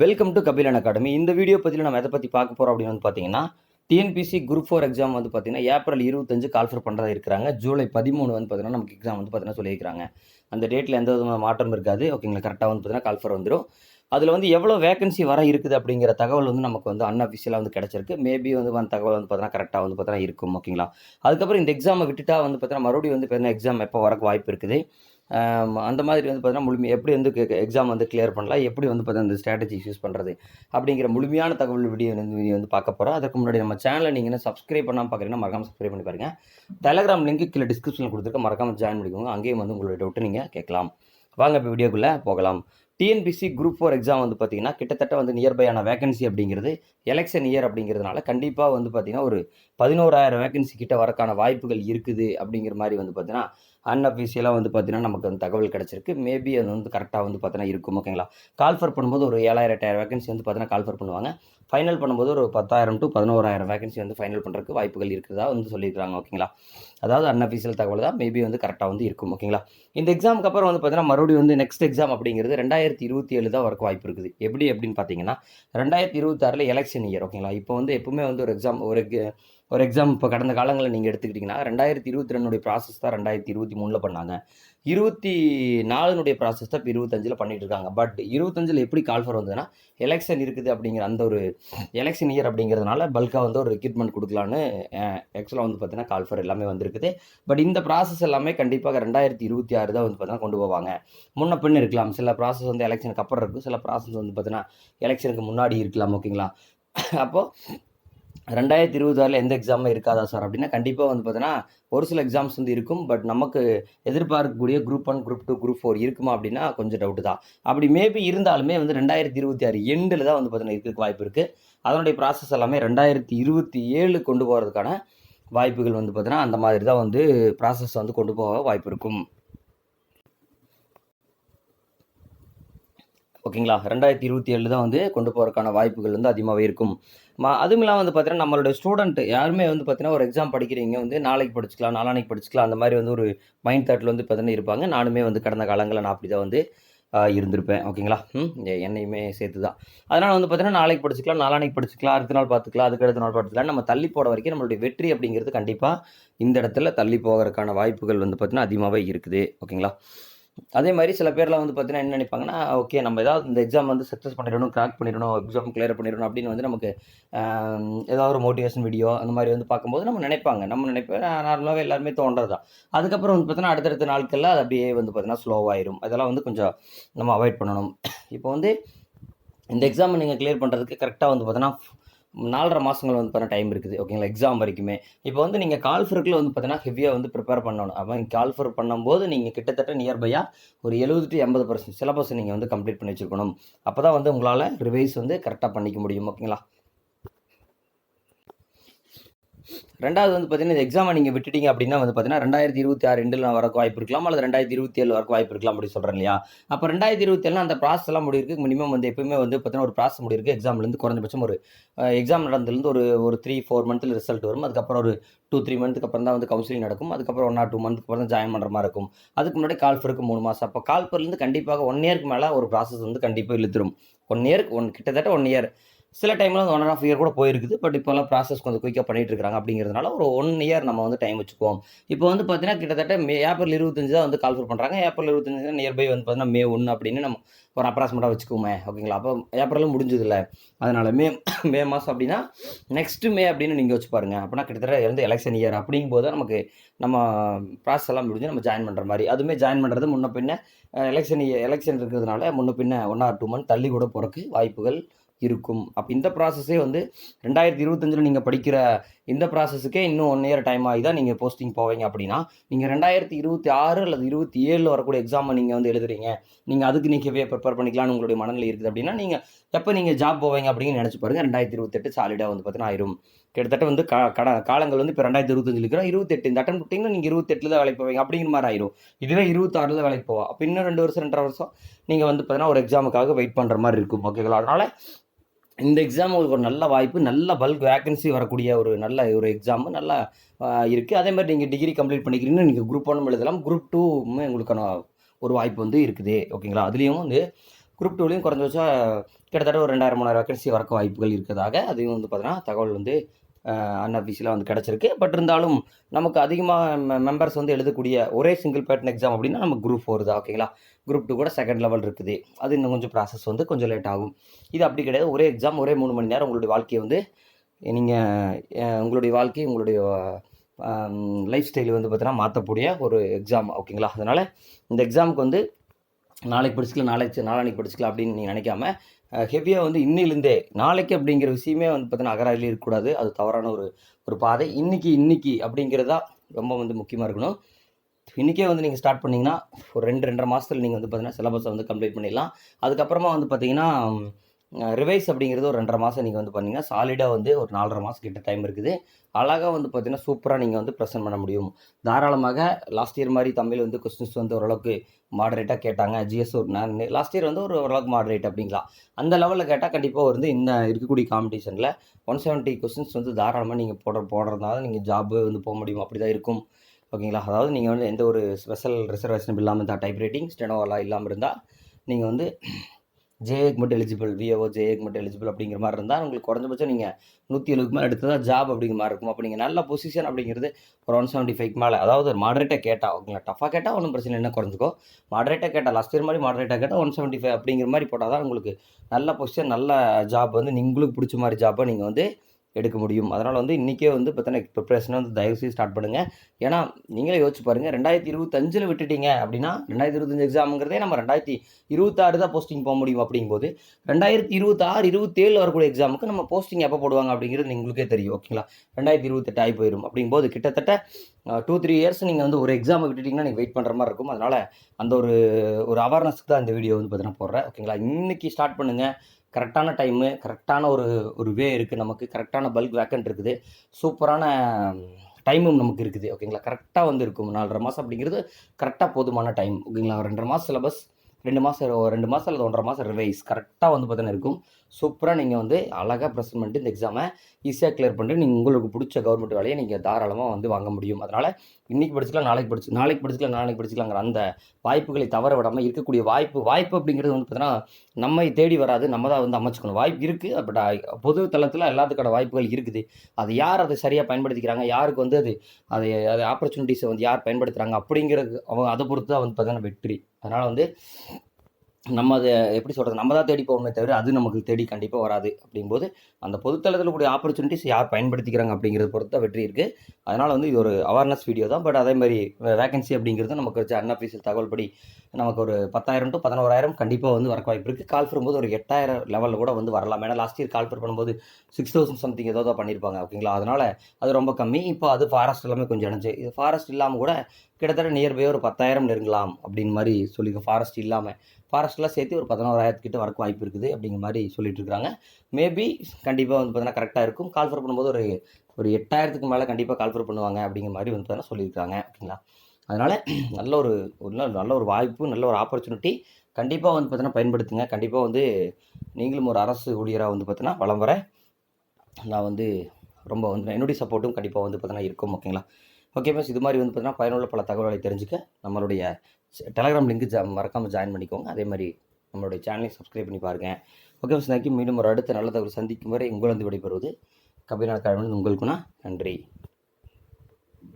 Welcome to Kabilan academy இந்த video பற்றியில் நம்ம எதை பற்றி பார்க்க போகிறோம் அப்படின்னு வந்து பார்த்தீங்கன்னா டிஎன்பிசி குரூப் ஃபோர் எக்ஸாம் வந்து பார்த்தீங்கன்னா ஏப்ரல் இருபத்தஞ்சு கால்ஃபர் பண்ணுறதா இருக்கிறாங்க. ஜூலை பதிமூணு வந்து பார்த்தீங்கன்னா நமக்கு எக்ஸாம் வந்து பார்த்தீங்கன்னா சொல்லியிருக்காங்க அந்த டேட்டில் எந்த விதமான மாற்றம் இருக்காது. ஓகேங்களா கரெக்டாக வந்து பார்த்தீங்கன்னா கால்ஃபர் வந்துடும் அதில் வந்து எவ்வளோ வேகன்சி வர இருக்குது அப்படிங்கிற தகவல் வந்து நமக்கு வந்து அன்அஃபிஷியலாக வந்து கிடச்சிருக்கு. மேபி வந்து அந்த தகவல் வந்து பார்த்தீங்கன்னா கரெக்டாக வந்து பார்த்தீங்கன்னா இருக்கும் ஓகேங்களா அதுக்கப்புறம் இந்த எக்ஸாமை விட்டுட்டா வந்து பார்த்தீங்கன்னா மறுபடியும் வந்து பார்த்தீங்கன்னா எக்ஸாம் எப்போ வரக்கு வாய்ப்பு இருக்குது? அந்த மாதிரி வந்து பார்த்தீங்கன்னா முழுமை எப்படி வந்து எக்ஸாம் வந்து கிளியர் பண்ணலாம் எப்படி வந்து பார்த்தீங்கன்னா இந்த ஸ்ட்ராட்டஜிஸ் யூஸ் பண்ணுறது அப்படிங்கிற முழுமையான தகவல் வீடியோ வந்து வீடியோ வந்து பார்க்க போகிறோம் அதுக்கு முன்னாடி நம்ம சேனலை நீங்கள் என்ன சப்ஸ்கிரைப் பண்ணாமல் பார்க்குறீங்கன்னா மறக்காம சப்ஸ்கிரைப் பண்ணி பாருங்கள் டெலகிராம் லிங்க் கீழே டிஸ்கிரிப்ஷனில் கொடுத்துருக்க மறக்காம ஜாயின் பண்ணிக்கோங்க. அங்கேயும் வந்து உங்களோட டவுட்டு நீங்கள் கேட்கலாம். வாங்க இப்போ வீடியோக்குள்ளே போகலாம். டிஎன்பிசி குரூப் ஃபோர் எக்ஸாம் வந்து பார்த்தீங்கன்னா கிட்டத்தட்ட வந்து நியர்பையான வேகன்சி அப்படிங்கிறது எலெக்ஷன் இயர் அப்படிங்கிறதுனால கண்டிப்பாக வந்து பார்த்தீங்கன்னா ஒரு பதினோராயிரம் வேகன்சி கிட்ட வரக்கான வாய்ப்புகள் இருக்குது அப்படிங்கிற மாதிரி வந்து பார்த்தீங்கன்னா அன்அஃபிஷியலாக வந்து பார்த்தீங்கன்னா நமக்கு வந்து தகவல் கிடச்சிருக்கு. மேபி அது வந்து கரெக்டாக வந்து பார்த்தீங்கன்னா இருக்கும் ஓகேங்களா கால்ஃபர் பண்ணும்போது ஒரு ஏழாயிரம் எட்டாயிரம் வேகன்சி வந்து பார்த்தீங்கன்னா கால்ஃபர் பண்ணுவாங்க. ஃபைனல் பண்ணும்போது ஒரு பத்தாயிரம் டு பதினோராயிரம் வேகன்சி வந்து ஃபைனல் பண்ணுறதுக்கு வாய்ப்புகள் இருக்கிறதா வந்து சொல்லியிருக்காங்க ஓகேங்களா அதாவது அன்அஃபீஷியல் தகவல் தான். மேபி வந்து கரெக்டாக வந்து இருக்கும் ஓகேங்களா இந்த எக்ஸாமுக்கு அப்புறம் வந்து பார்த்தீங்கன்னா மறுபடியும் வந்து நெக்ஸ்ட் எக்ஸாம் அப்படிங்கிறது ரெண்டாயிரத்தி இருபத்தி ஏழு தான் வரக்கு வாய்ப்பு இருக்குது. எப்படி அப்படின்னு பார்த்தீங்கன்னா ரெண்டாயிரத்தி இருபத்தாறில் எலெக்ஷன் இயர் ஓகேங்களா இப்போ வந்து எப்பவுமே வந்து ஒரு எக்ஸாம் ஒரு ஒரு எக்ஸாம் இப்போ கடந்த காலங்களில் நீங்கள் எடுத்துக்கிட்டிங்கன்னா ரெண்டாயிரத்தி இருபத்தி ரெண்டுடைய ப்ராசஸ் தான் ரெண்டாயிரத்தி இருபத்தி மூணில் பண்ணாங்க. இருபத்தி நாலுனுடைய ப்ராசஸ் தான் இப்போ இருபத்தஞ்சில் பண்ணிகிட்டு இருக்காங்க. பட் இருபத்தஞ்சில் எப்படி கால்ஃபர் வந்ததுன்னா எலெக்ஷன் இருக்குது அப்படிங்கிற அந்த ஒரு எலெக்ஷன் இயர் அப்படிங்கிறதுனால பல்காக வந்து ஒரு ரெக்யூட்மெண்ட் கொடுக்கலான்னு ஆக்சுவலாக வந்து பார்த்தீங்கன்னா கால்ஃபர் எல்லாமே வந்திருக்குது. பட் இந்த ப்ராசஸ் எல்லாமே கண்டிப்பாக ரெண்டாயிரத்தி இருபத்தி ஆறு தான் வந்து பார்த்தீங்கன்னா கொண்டு போவாங்க. முன்ன பின் இருக்கலாம். சில ப்ராசஸ் வந்து எலெக்ஷனுக்கு அப்புறம் இருக்கும். சில ப்ராசஸ் வந்து பார்த்தீங்கன்னா எலெக்ஷனுக்கு முன்னாடி இருக்கலாம். ஓகேங்களா அப்போது ரெண்டாயிரத்தி இருபத்தாறில் எந்த எக்ஸாமும் இருக்காதா சார் அப்படின்னா கண்டிப்பாக வந்து பார்த்தீங்கன்னா ஒரு சில எக்ஸாம்ஸ் வந்து இருக்கும் பட் நமக்கு எதிர்பார்க்கக்கூடிய group one group two group four இருக்குமா அப்படின்னா கொஞ்சம் டவுட்டு தான். அப்படி மேபி இருந்தாலுமே வந்து ரெண்டாயிரத்தி இருபத்தி ஆறு எண்டில் தான் வந்து பார்த்தீங்கன்னா இருக்கிறதுக்கு வாய்ப்பு இருக்குது அதனுடைய ப்ராசஸ் எல்லாமே ரெண்டாயிரத்தி இருபத்தி ஏழு கொண்டு போகிறதுக்கான வாய்ப்புகள் வந்து பார்த்தீங்கன்னா அந்த மாதிரி தான் வந்து ப்ராசஸ் வந்து கொண்டு போக வாய்ப்பு இருக்கும். ஓகேங்களா? ரெண்டாயிரத்தி இருபத்தி ஏழு தான் வந்து கொண்டு போகிறதுக்கான வாய்ப்புகள் வந்து அதிகமாகவே இருக்கும். மா அதுவும் இல்லாமல் வந்து பார்த்தீங்கன்னா நம்மளோட ஸ்டூடெண்ட் யாருமே வந்து பார்த்தீங்கன்னா ஒரு எக்ஸாம் படிக்கிறீங்க வந்து நாளைக்கு படிச்சுக்கலாம் நாளானைக்கு படிச்சுக்கலாம் அந்த மாதிரி வந்து ஒரு மைண்ட் தாட்டில் வந்து பார்த்தீங்கன்னா இருப்பாங்க. நானுமே வந்து கடந்த காலங்களில் நான் அப்படி தான் வந்து இருந்திருப்பேன். ஓகேங்களா? ம் என்னையுமே சேர்த்து தான் அதனால் வந்து பார்த்தீங்கன்னா நாளைக்கு படிச்சுக்கலாம் நாளானைக்கு படிச்சுக்கலாம் அடுத்த நாள் பார்த்துக்கலாம் அதுக்கு அடுத்த நாள் பார்த்துக்கலாம் நம்ம தள்ளி போட வரைக்கும் நம்மளுடைய வெற்றி அப்படிங்கிறது கண்டிப்பாக இந்த இடத்துல தள்ளி போகிறதுக்கான வாய்ப்புகள் வந்து பார்த்திங்கன்னா அதிகமாகவே இருக்குது. ஓகேங்களா? அதே மாதிரி சில பேர்லாம் வந்து பார்த்தீங்கன்னா என்ன நினைப்பாங்கன்னா ஓகே நம்ம ஏதாவது இந்த எக்ஸாம் வந்து சக்ஸஸ் பண்ணிடணும் கிராக் பண்ணிடணும் எக்ஸாம் கிளியர் பண்ணிடணும் அப்படின்னு வந்து நமக்கு ஏதாவது ஒரு மோட்டிவேஷன் வீடியோ அந்த மாதிரி வந்து பார்க்கும்போது நம்ம நினைப்பாங்க. நம்ம நினைப்பேன் நார்மலாகவே எல்லாருமே தோன்றது தான் அதுக்கப்புறம் வந்து பார்த்தீங்கன்னா அடுத்தடுத்த நாட்களில் அது அப்படியே வந்து பார்த்தீங்கன்னா ஸ்லோவாயிரும் அதெல்லாம் வந்து கொஞ்சம் நம்ம அவாய்ட் பண்ணணும். இப்போ வந்து இந்த எக்ஸாமை நீங்கள் கிளியர் பண்ணுறதுக்கு கரெக்டாக வந்து பார்த்தீங்கன்னா நாலரை மாதங்கள் வந்து பார்த்தீங்கன்னா டைம் இருக்குது. ஓகேங்களா எக்ஸாம் வரைக்குமே. இப்போ வந்து நீங்கள் கால்ஃபருக்குள்ள வந்து பார்த்தீங்கன்னா ஹெவியாக வந்து ப்ரிப்பேர் பண்ணணும். அப்போ கால்ஃபர் பண்ணும்போது நீங்கள் கிட்டத்தட்ட நியர்பையாக ஒரு எழுபது டு எண்பது பர்சன்ட் சிலபஸ் நீங்கள் வந்து கம்ப்ளீட் பண்ணி வச்சுருக்கணும். அப்போ தான் வந்து உங்களால் ரிவைஸ் வந்து கரெக்டாக பண்ணிக்க முடியும். ஓகேங்களா ரெண்டாவது வந்து பார்த்தீங்கன்னா இந்த எக்ஸாமை நீங்கள் விட்டுட்டீங்க அப்படின்னா வந்து பார்த்தீங்கன்னா ரெண்டாயிரத்தி இருபத்தி ஆறு ரெண்டில் வரக்கு வாய்ப்பு இருக்கலாம் அல்லது ரெண்டாயிரத்தி இருபத்தி ஏழு வரக்கு வாய்ப்பு இருக்கலாம் அப்படி சொல்கிறேன் இல்லையா? அப்போ ரெண்டாயிரத்தி இருபத்தி ஏழு அந்த ப்ராசஸ் எல்லாம் முடியிருக்கு மினிமம் வந்து எப்பவுமே வந்து பார்த்தீங்கன்னா ஒரு ப்ராசஸ் முடியிருக்கு எக்ஸாம்லேருந்து குறைஞ்சபட்சம் ஒரு எக்ஸாம் நடந்ததுலேருந்து ஒரு ஒரு த்ரீ ஃபோர் மந்த்தில் ரிசல்ட் வரும். அதுக்கப்புறம் ஒரு டூ த்ரீ மந்த்துக்கு அப்புறம் தான் வந்து கவுன்சிலிங் நடக்கும். அதுக்கப்புறம் ஒன் ஆர் டூ மந்த்துக்கு அப்புறம் தான் ஜாயின் பண்ணுற மாதிரி இருக்கும். அதுக்கு முன்னாடி கால்ஃபருக்கு மூணு மாதம் அப்போ கால்ஃபர்லேருந்து கண்டிப்பாக ஒன் இயருக்கு மேலே ஒரு ப்ராசஸ் வந்து கண்டிப்பாக இழுத்துரும். ஒன் இயருக்கு ஒன் கிட்டத்தட்ட ஒன் இயர் சில டைமில் வந்து ஒன் அண்ட் ஆஃப் இயர் கூட போயிருக்குது. பட் இப்போல்லாம் ப்ராசஸ் கொஞ்சம் குயிக்காக பண்ணிட்டு இருக்காங்க அப்படிங்கிறதுனால ஒரு ஒன் இயர் நம்ம வந்து டைம் வச்சுக்குவோம். இப்போ வந்து பார்த்தீங்கன்னா கிட்டத்தட்ட மே ஏப்ரல் இருபத்தஞ்சு தான் வந்து கால்ஃபர் பண்ணுறாங்க ஏப்ரல் இருபத்தஞ்சு நியர்பை வந்து பார்த்தீங்கன்னா மே ஒன்று அப்படின்னு நம்ம ஒரு அப்ராக்சிமேட்டாக வச்சுக்குவோமே ஓகேங்களா அப்போ ஏப்ரலும் முடிஞ்சதில்ல அதனால் மே மே மாதம் அப்படின்னா நெக்ஸ்ட் மே அப்படின்னு நீங்கள் வச்சு பாருங்க. அப்படின்னா கிட்டத்தட்ட இருந்து எலெக்ஷன் இயர் அப்படிங்கும்போது தான் நமக்கு நம்ம ப்ராசஸ் எல்லாம் முடிஞ்சு நம்ம ஜாயின் பண்ணுற மாதிரி. அதுவுமே ஜாயின் பண்ணுறது முன்ன பின்ன எலெக்ஷன் எலெக்ஷன் இருக்கிறதுனால முன்ன பின்ன ஒன் ஆர் டூ மந்த் தள்ளி கூட போகிறக்கு வாய்ப்புகள் இருக்கும். அப்போ இந்த ப்ராசஸே வந்து ரெண்டாயிரத்தி இருபத்தஞ்சில் நீங்கள் படிக்கிற இந்த ப்ராசஸுக்கே இன்னும் ஒன் இயர் டைம் ஆகி தான் நீங்கள் போஸ்டிங் போவீங்க அப்படின்னா நீங்கள் ரெண்டாயிரத்தி இருபத்தி ஆறு அல்லது இருபத்தி ஏழில் வரக்கூடிய எக்ஸாமை நீங்கள் வந்து எழுதுறீங்க. நீங்கள் அதுக்கு நீங்கள் ப்ரிப்பேர் பண்ணிக்கலாம்னு உங்களுடைய மனநிலை இருக்குது அப்படின்னா நீங்கள் எப்போ நீங்கள் ஜாப் போவீங்க அப்படின்னு நினச்சி பாருங்கள் ரெண்டாயிரத்தி இருபத்தெட்டு சாலிடாக வந்து பார்த்தீங்கன்னா ஆயிரும். கிட்டத்தட்ட வந்து கா கட காலங்கள் வந்து இப்போ ரெண்டாயிரத்தி இருபத்தஞ்சு இருக்கிறோம் இருபத்தெட்டு இந்த அட்டன் விட்டிங்கன்னா நீங்கள் இருபத்தெட்டில் தான் வேலைக்கு போவீங்க அப்படிங்கிற மாதிரி ஆயிரும். இதுவே இருபத்தாறில் வேலைக்கு போவா. அப்போ இன்னும் ரெண்டு வருஷம் ரெண்டரை வருஷம் நீங்கள் வந்து பார்த்தீங்கன்னா ஒரு எக்ஸாமுக்காக வெயிட் பண்ணுற மாதிரி இருக்கும். ஓகேங்களா அதனால் இந்த எக்ஸாம் உங்களுக்கு ஒரு நல்ல வாய்ப்பு நல்ல பல்க் வேகன்சி வரக்கூடிய ஒரு நல்ல ஒரு எக்ஸாமு நல்லா இருக்குது அதே மாதிரி நீங்கள் டிகிரி கம்ப்ளீட் பண்ணிக்கிறீங்கன்னா நீங்கள் குரூப் ஒன்றும் எழுதலாம். குரூப் டூமே உங்களுக்கான ஒரு வாய்ப்பு வந்து இருக்குது. ஓகேங்களா அதுலேயும் வந்து குரூப் டூலையும் குறைஞ்சபட்சம் கிட்டத்தட்ட ஒரு ரெண்டாயிரம் மூணாயிரம் வேகன்சி வரக்க வாய்ப்புகள் இருக்கிறதாக அதையும் வந்து பார்த்தீங்கன்னா தகவல் வந்து அன்அஃபிஷியலாக வந்து கிடச்சிருக்கு. பட் இருந்தாலும் நமக்கு அதிகமாக மெம்பர்ஸ் வந்து எழுதக்கூடிய ஒரே சிங்கிள் பேட்டர்ன் எக்ஸாம் அப்படின்னா நம்ம குரூப் ஃபோர் தான் ஓகேங்களா குரூப் டூ கூட செகண்ட் லெவல் இருக்குது. அது இன்னும் கொஞ்சம் ப்ராசஸ் வந்து கொஞ்சம் லேட் ஆகும். இது அப்படி கிடையாது. ஒரே எக்ஸாம் ஒரே மூணு மணி நேரம் உங்களுடைய வாழ்க்கையை வந்து நீங்கள் உங்களுடைய வாழ்க்கை உங்களுடைய லைஃப் ஸ்டைல் வந்து பார்த்தீங்கன்னா மாற்றக்கூடிய ஒரு எக்ஸாம் ஓகேங்களா அதனால் இந்த எக்ஸாமுக்கு வந்து நாளைக்கு படிச்சுக்கலாம் நாளைக்கு நாளானிக்கு படிச்சுக்கலாம் அப்படின்னு நீங்கள் நினைக்காம ஹெவியாக வந்து இன்னிலிருந்தே நாளைக்கு அப்படிங்கிற விஷயமே வந்து பார்த்தீங்கன்னா அகராயிலே இருக்கக்கூடாது. அது தவறான ஒரு ஒரு பாதை. இன்னைக்கு இன்னைக்கு அப்படிங்கிறதா ரொம்ப வந்து முக்கியமாக இருக்கணும். இன்றைக்கே வந்து நீங்கள் ஸ்டார்ட் பண்ணிங்கன்னா ஒரு ரெண்டு ரெண்டரை மாதத்தில் நீங்கள் வந்து பார்த்தீங்கன்னா சிலபஸை வந்து கம்ப்ளீட் பண்ணிடலாம். அதுக்கப்புறமா வந்து பார்த்தீங்கன்னா ரிவைஸ் அப்படிங்கிறது ஒரு ரெண்டரை மாதம் நீங்கள் வந்து பார்த்தீங்கன்னா சாலிடாக வந்து ஒரு நாலரை மாதம் கிட்ட டைம் இருக்குது. அழகாக வந்து பார்த்தீங்கன்னா சூப்பராக நீங்கள் வந்து ப்ரெசென்ட் பண்ண முடியும். தாராளமாக லாஸ்ட் இயர் மாதிரி தமிழ் வந்து கொஸ்டின்ஸ் வந்து ஓரளவுக்கு மாடரேட்டாக கேட்டாங்க. ஜிஎஸ் ஒரு நான் லாஸ்ட் இயர் வந்து ஒரு ஓரளவுக்கு மாடரேட் அப்படிங்களா? அந்த லெவலில் கேட்டால் கண்டிப்பாக வந்து இந்த இருக்கக்கூடிய காம்படிஷனில் ஒன் செவன்ட்டி கொஸ்டின்ஸ் வந்து தாராளமாக நீங்கள் போடுற போடுறதுனால நீங்கள் ஜாபு வந்து போக முடியும். அப்படி தான் இருக்கும். ஓகேங்களா? அதாவது நீங்கள் வந்து எந்த ஒரு ஸ்பெஷல் ரிசர்வேஷன் இல்லாமல் இருந்தால் டைப் ரைட்டிங் ஸ்டெனோவெல்லாம் இல்லாமல் இருந்தால் நீங்கள் வந்து ஜேஏக்கு மட்டும் எலிஜிபிள் விஏஓ ஜேஏக்கு மட்டும் எலிஜிபிள் அப்படிங்கிற மாதிரி இருந்தால் உங்களுக்கு குறைஞ்சபட்சம் நீங்கள் நூற்றி எழுபதுக்கு மேலே எடுத்ததா ஜாப் அப்படிங்கிற மாதிரி இருக்கும். அப்போ நீங்கள் நல்ல பொசிஷன் அப்படிங்கிறது ஒரு ஒன் செவன்ட்டி ஃபைவ் மேலே அதாவது ஒரு மாடரேட்டாக கேட்டால் உங்களை டஃபாக கேட்டால் ஒன்றும் பிரச்சனை என்ன குறைஞ்சிக்கோ. மாடரேட்டாக கேட்டால் லாஸ்ட் இயர் மாதிரி மாடரேட்டாக கேட்டால் ஒன் செவன்ட்டி ஃபைவ் அப்படிங்கிற மாதிரி போட்டால் தான் உங்களுக்கு நல்ல பொசிஷன் நல்ல ஜாப் வந்து உங்களுக்கு பிடிச்ச மாதிரி ஜாப்பை நீங்கள் வந்து எடுக்க முடியும். அதனால் வந்து இன்றைக்கே வந்து பார்த்தீங்கன்னா ப்ரிப்ரேஷனை வந்து தயவுசெய்து ஸ்டார்ட் பண்ணுங்கள் ஏன்னா நீங்களே யோசிச்சு பாருங்கள் ரெண்டாயிரத்தி இருபத்தஞ்சில் விட்டுட்டீங்க அப்படின்னா ரெண்டாயிரத்தி இருபத்தஞ்சு எக்ஸாமுங்கிறதே நம்ம ரெண்டாயிரத்தி இருபத்தாறு தான் போஸ்டிங் போக முடியும் அப்படிங்கும்போது ரெண்டாயிரத்தி இருபத்தாறு இருபத்தேழு வரக்கூடிய எக்ஸாமுக்கு நம்ம போஸ்டிங் எப்போ போடுவாங்க அப்படிங்கிறது உங்களுக்கே தெரியும் ஓகேங்களா ரெண்டாயிரத்தி இருபத்தெட்டு ஆகி போயிடும் அப்படிங்கும்போது கிட்டத்தட்ட டூ த்ரீ இயர்ஸ் நீங்கள் வந்து ஒரு எக்ஸாமை விட்டுட்டிங்கன்னா நீங்கள் வெயிட் பண்ணுற மாதிரி இருக்கும். அதனால் அந்த ஒரு ஒரு அவேர்னஸ்க்கு தான் இந்த வீடியோ வந்து பார்த்தீங்கன்னா போடுறேன். ஓகேங்களா இன்றைக்கி ஸ்டார்ட் பண்ணுங்கள் கரெக்டான டைமு கரெக்டான ஒரு ஒரு வே இருக்குது நமக்கு. கரெக்டான பல்க் வேக்கன்ட் இருக்குது. சூப்பரான டைமும் நமக்கு இருக்குது. ஓகேங்களா கரெக்டாக வந்து இருக்கும். நாலரை மாதம் அப்படிங்கிறது கரெக்டாக போதுமான டைம் ஓகேங்களா ரெண்டரை மாதம் சிலபஸ் ரெண்டு மாதம் ரெண்டு மாதம் அல்லது ஒன்றரை மாதம் ரிவைஸ் கரெக்டாக வந்து பார்த்தீங்கன்னா இருக்கும். சூப்பராக நீங்கள் வந்து அழகாக ப்ரெசென்ட் பண்ணிட்டு இந்த எக்ஸாமை ஈஸியாக கிளியர் பண்ணிட்டு நீங்கள் உங்களுக்கு பிடிச்ச கவர்மெண்ட் வேலையை நீங்கள் தாராளமாக வந்து வாங்க முடியும். அதனால் இன்றைக்கி படிச்சுக்கலாம் நாளைக்கு படிச்சு நாளைக்கு படிச்சுக்கலாம் நாளைக்கு படிச்சுக்கலாங்கிற அந்த வாய்ப்புகளை தவற விடாமல் இருக்கக்கூடிய வாய்ப்பு வாய்ப்பு அப்படிங்கிறது வந்து பார்த்தீங்கன்னா நம்மை தேடி வராது நம்ம தான் வந்து அமைச்சுக்கணும். வாய்ப்பு இருக்குது பட் பொது தளத்தில் எல்லாத்துக்கான வாய்ப்புகள் இருக்குது. அது யார் அதை சரியாக பயன்படுத்திக்கிறாங்க யாருக்கு வந்து அது அதை அது ஆப்பர்ச்சுனிட்டிஸை வந்து யார் பயன்படுத்துகிறாங்க அப்படிங்கிறது அவங்க அதை பொறுத்து தான் வந்து பார்த்தீங்கன்னா வெற்றி. அதனால் வந்து நம்ம அதை எப்படி சொல்கிறது நம்ம தான் தேடி போகணுமே தவிர அது நமக்கு தேடி கண்டிப்பாக வராது அப்படிங்கும்போது அந்த பொதுத்தளத்தில் கூடிய ஆப்பர்ச்சுனிட்டிஸ் யார் பயன்படுத்திக்கிறாங்க அப்படிங்கிறத பொறுத்து தான் வெற்றி இருக்குது அதனால் வந்து இது ஒரு அவேர்னஸ் வீடியோ தான். பட் அதே மாதிரி வேகன்சி அப்படிங்கிறது நமக்கு வச்ச அன்அஃபீஷியல் தகவல் படி நமக்கு ஒரு பத்தாயிரம் டு பதினோராயிரம் கண்டிப்பாக வந்து வரக்கு வாய்ப்பு இருக்குது கால் பண்ணும்போது ஒரு எட்டாயிரம் லெவலில் கூட வந்து வரலாம். ஏன்னா லாஸ்ட் இயர் கால் பண்ணும்போது சிக்ஸ் தௌசண்ட் சம்திங் ஏதோ தான் பண்ணியிருப்பாங்க ஓகேங்களா? அதனால் அது ரொம்ப கம்மி. இப்போ அது ஃபாரஸ்ட் எல்லாமே கொஞ்சம் இணைஞ்சு இது ஃபாரஸ்ட் இல்லாமல் கூட கிட்டத்தட்ட நியர்பை ஒரு பத்தாயிரம் நெருங்கலாம் அப்படின்னு மாதிரி சொல்லி ஃபாரஸ்ட் இல்லாமல் ஃபாரஸ்ட்லாம் சேர்த்து ஒரு பதினோராயிரத்துக்கிட்ட வரக்கு வாய்ப்பு இருக்குது அப்படிங்கிற மாதிரி சொல்லிட்டு இருக்கிறாங்க மேபி கண்டிப்பாக வந்து பார்த்தீங்கன்னா கரெக்டாக இருக்கும். கால்ஃபர் பண்ணும்போது ஒரு ஒரு எட்டாயிரத்துக்கு மேலே கண்டிப்பாக கால்ஃபர் பண்ணுவாங்க அப்படிங்கிற மாதிரி வந்து பார்த்தீங்கன்னா சொல்லியிருக்காங்க. ஓகேங்களா? அதனால் நல்ல ஒரு நல்ல நல்ல ஒரு வாய்ப்பு நல்ல ஒரு ஆப்பர்ச்சுனிட்டி கண்டிப்பாக வந்து பார்த்தீங்கன்னா பயன்படுத்துங்க. கண்டிப்பாக வந்து நீங்களும் ஒரு அரசு ஊழியராக வந்து பார்த்தீங்கன்னா வளம் வர நான் வந்து ரொம்ப வந்து என்னுடைய சப்போர்ட்டும் கண்டிப்பாக வந்து பார்த்தீங்கன்னா இருக்கும். ஓகேங்களா? ஓகே மிஸ் இது மாதிரி வந்து பார்த்தீங்கன்னா பயனுள்ள பல தகவல்களை தெரிஞ்சுக்க நம்மளுடைய டெலகிராம் லிங்க் ஜா மறக்காமல் ஜாயின் பண்ணிக்கோங்க. அதே மாதிரி நம்மளுடைய சேனலையும் சப்ஸ்கிரைப் பண்ணி பாருங்கள் ஓகே மிஸ் நாக்கி மீண்டும் ஒரு அடுத்த நல்ல தகவல் சந்திக்கும் வரை உங்கள் வந்து விடைபெறுவது கபிநாத் கழகம் உங்களுக்குனா நன்றி.